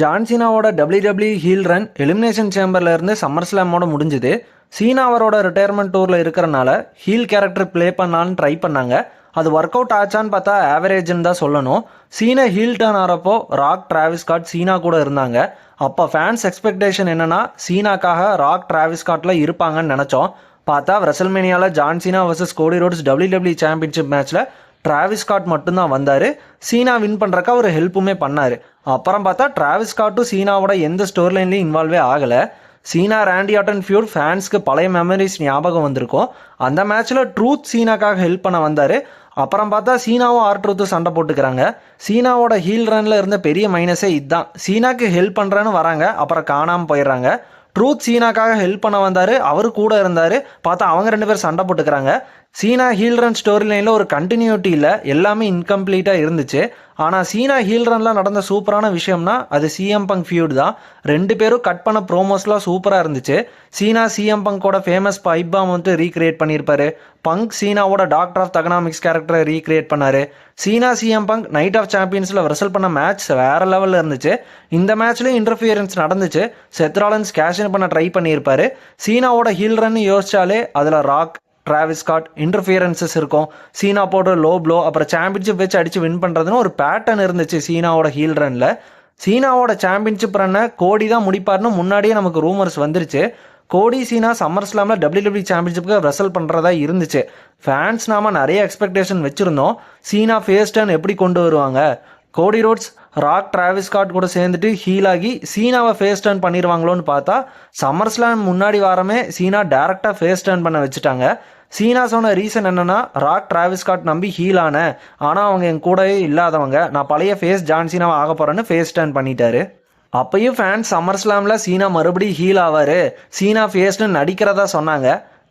ஜான்சீனாவோட W heel run elimination சேம்பர்லேருந்து summer ஸ்லாமோட முடிஞ்சுது. சீனா அவரோட ரிட்டையர்மெண்ட் டூரில் இருக்கிறனால ஹீல் கேரக்டர் ப்ளே பண்ணான்னு ட்ரை பண்ணாங்க. அது ஒர்க் அவுட் ஆச்சான்னு பார்த்தா ஆவரேஜ்னு தான் சொல்லணும். சீனா ஹீல் டர்ன் ஆகிறப்போ ராக் டிராவிஸ் காட் சீனா கூட இருந்தாங்க. அப்போ ஃபேன்ஸ் எக்ஸ்பெக்டேஷன் என்னென்னா சீனாக்காக ராக் டிராவிஸ் காட்டில் இருப்பாங்கன்னு நினச்சோம். பார்த்தா ரெசல்மேனியாவில் John Cena versus Cody Rhodes W championship மேட்ச்சில் டிராவிஸ் காட் மட்டும்தான் வந்தார். சீனா வின் பண்ணுறக்கு அவர் ஹெல்ப்புமே பண்ணார். அப்புறம் பார்த்தா டிராவிஸ் ஸ்காட்டும் சீனாவோட எந்த ஸ்டோர் லைன்லையும் இன்வால்வே ஆகலை. சீனா ரேண்டி ஆட்டன் ஃபியூர் ஃபேன்ஸ்க்கு பழைய மெமரிஸ் ஞாபகம் வந்திருக்கும். அந்த மேட்ச்சில் ட்ரூத் சீனாக்காக ஹெல்ப் பண்ண வந்தார். அப்புறம் பார்த்தா சீனாவும் ஆர் ட்ரூத்தும் சண்டை போட்டுக்கிறாங்க. சீனாவோட ஹீல் ரனில் இருந்த பெரிய மைனஸே இதுதான் சீனாக்கு ஹெல்ப் பண்ணுறேன்னு வராங்க அப்புறம் காணாமல் போயிடுறாங்க. ட்ரூத் சீனாக்காக ஹெல்ப் பண்ண வந்தார் அவர் கூட இருந்தார். பார்த்தா அவங்க ரெண்டு பேரும் சண்டை போட்டுக்கிறாங்க. சீனா ஹீல் ரன் ஸ்டோரி லைனில் ஒரு கண்டினியூட்டி இல்லை. எல்லாமே இன்கம்ப்ளீட்டாக இருந்துச்சு. ஆனால் சீனா ஹீல்ரன்லாம் நடந்த சூப்பரான விஷயம்னா அது சிஎம் பங்க் ஃபியூட் தான். ரெண்டு பேரும் கட் பண்ண ப்ரோமோஸ்லாம் சூப்பராக இருந்துச்சு. சீனா சிஎம் பங்கோட ஃபேமஸ் பைப்பாம் வந்து ரீக்ரியேட் பண்ணியிருப்பாரு பங்க் சீனாவோட டாக்டர் ஆஃப் தகனாமிக்ஸ் கேரக்டரை ரீக்ரியேட் பண்ணாரு. Cena CM Punk Night of சாம்பியன்ஸில் wrestle பண்ண மேட்ச் வேற லெவலில் இருந்துச்சு. இந்த மேட்ச்லேயும் இன்டர்ஃபியரன்ஸ் நடந்துச்சு. செத்ராலன்ஸ் கேஷன் பண்ண ட்ரை பண்ணியிருப்பாரு சீனாவோட ஹீல் ரன் யோசிச்சாலே அதில் ராக் டிராவிஸ் ஸ்காட் இன்டர்ஃபியரன்சஸ் இருக்கும். சீனா போடுற லோ ப்ளோ அப்புறம் சாம்பியன்ஷிப் வச்சு அடித்து வின் பண்ணுறதுன்னு ஒரு பேட்டர்ன் இருந்துச்சு சீனாவோட ஹீல் ரனில் சீனாவோட சாம்பியன்ஷிப் ரன்னை கோடி தான் முடிப்பார்னு முன்னாடியே நமக்கு ரூமர்ஸ் வந்துருச்சு. கோடி சீனா சம்மர் ஸ்லாமில் டபிள்யூடபிள்யூ சாம்பியன்ஷிப்புக்கு ரெசல் பண்ணுறதா இருந்துச்சு. ஃபேன்ஸ் நாம நிறைய எக்ஸ்பெக்டேஷன் வச்சுருந்தோம். சீனா ஃபேஸ் டர்ன் எப்படி கொண்டு வருவாங்க? கோடி ரோட்ஸ் ராக் டிராவிஸ் கூட சேர்ந்துட்டு ஹீல் ஆகி சீனாவை ஃபேஸ் டர்ன் பண்ணிடுவாங்களோன்னு பார்த்தா சம்மர் ஸ்லாம் முன்னாடி வாரமே சீனா டேரெக்டாக ஃபேஸ் டர்ன் பண்ண வச்சுட்டாங்க. சீனா சொன்ன ரீசன் என்னன்னா ராக் டிராவிஸ் நம்பி ஹீல் ஆனால் அவங்க என் கூடவே இல்லாதவங்க நான் பழைய ஃபேஸ் ஜான் சீனாவை ஆக போகிறேன்னு ஃபேஸ் டர்ன் பண்ணிட்டாரு. அப்பயும் ஃபேன்ஸ் சம்மர் ஸ்லாமில் சீனா மறுபடியும் ஹீல் ஆவார். சீனா ஃபேஸ்னு நடிக்கிறதா சொன்னாங்க.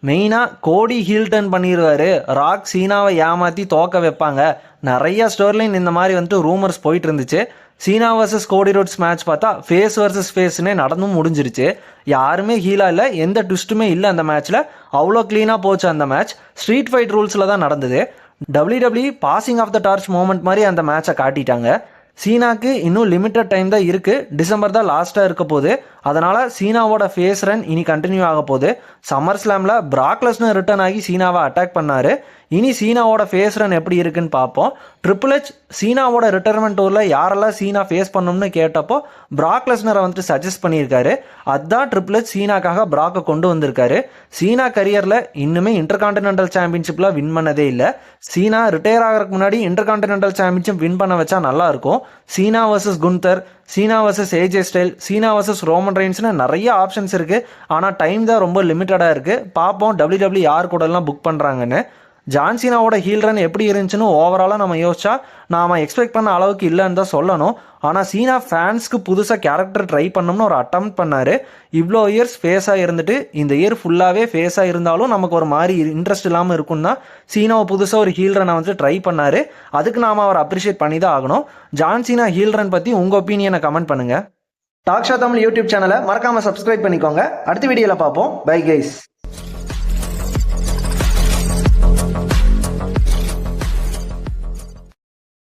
மெயினாக கோடி ஹீல்டன் பண்ணிடுவார் ராக் சீனாவை ஏமாற்றி தோக்க வைப்பாங்க. நிறைய ஸ்டோர்லைன் இந்த மாதிரி வந்துட்டு ரூமர்ஸ் போயிட்டு இருந்துச்சு Cena versus Cody Rhodes match பார்த்தா ஃபேஸ் வர்சஸ் ஃபேஸ்னே நடந்தும் முடிஞ்சிருச்சு. யாருமே ஹீலா இல்லை எந்த ட்விஸ்ட்டுமே இல்லை அந்த மேட்ச்சில் அவ்வளோ க்ளீனாக போச்சு அந்த மேட்ச் ஸ்ட்ரீட் ஃபைட் ரூல்ஸில் தான் நடந்தது. W passing of the torch moment மாதிரி அந்த மேட்சை காட்டிட்டாங்க. சீனாக்கு இன்னும் லிமிட்டட் டைம் தான் இருக்குது டிசம்பர் தான் லாஸ்ட்டாக இருக்க போகுது. அதனால் சீனாவோட ஃபேஸ் ரன் இனி கண்டினியூ ஆக போகுது. சம்மர் ஸ்லாமில் பிராக்லஸ்னு ரிட்டர்ன் ஆகி சீனாவை அட்டாக் பண்ணார். இனி சீனாவோட ஃபேஸ் ரன் எப்படி இருக்குன்னு பார்ப்போம். ட்ரிபிள் ஹெச் சீனாவோட ரிட்டைர்மெண்ட் டூரில் யாரெல்லாம் சீனா ஃபேஸ் பண்ணணும்னு கேட்டப்போ பிராக்லஸ்னரை வந்துட்டு சஜஸ்ட் பண்ணியிருக்காரு. அதுதான் ட்ரிபிள் ஹெச் சீனாக்காக பிராக்கை கொண்டு வந்திருக்காரு. சீனா கரியரில் இன்னுமே இன்டர் கான்டினென்டல் சாம்பியன்ஷிப்பில் வின் பண்ணதே இல்லை. சீனா ரிட்டையர் ஆகிறதுக்கு முன்னாடி இன்டர் கான்டினென்டல் சாம்பியன்ஷிப் வின் பண்ண வச்சா நல்லாயிருக்கும் Cena versus Gunther Cena versus AJ Styles Cena versus Roman ரெயின்ஸ்னு நிறைய ஆப்ஷன்ஸ் இருக்குது ஆனால் டைம் தான் ரொம்ப லிமிட்டடாக இருக்குது பார்ப்போம் டபிள்யூ டபிள்யூ யார் கூடலாம் புக் பண்ணுறாங்கன்னு ஜான்சினாவோட ஹீல் ரன் எப்படி இருந்துச்சுன்னு ஓவராலாக நம்ம யோசிச்சா நாம் எக்ஸ்பெக்ட் பண்ண அளவுக்கு இல்லைன்னு தான் சொல்லணும். ஆனால் சீனா ஃபேன்ஸ்க்கு புதுசாக கேரக்டர் ட்ரை பண்ணோம்னு ஒரு அட்டம் பண்ணார். இவ்வளோ இயர்ஸ் ஃபேஸாக இருந்துட்டு இந்த இயர் ஃபுல்லாகவே ஃபேஸாக இருந்தாலும் நமக்கு ஒரு மாதிரி இன்ட்ரெஸ்ட் இல்லாமல் இருக்கும்னா சீனாவை புதுசாக ஒரு ஹீல் ரனை வந்து ட்ரை பண்ணார். அதுக்கு நாம் அவர் அப்ரிஷியேட் பண்ணி தான் ஆகணும். ஜான்சீனா ஹீல் ரன் பற்றி உங்கள் ஒப்பீனியனை கமெண்ட் பண்ணுங்கள் டாக்ஷா தமிழ் யூடியூப் சேனலை மறக்காமல் சப்ஸ்கிரைப் பண்ணிக்கோங்க. அடுத்த வீடியோவில் பார்ப்போம். Bye guys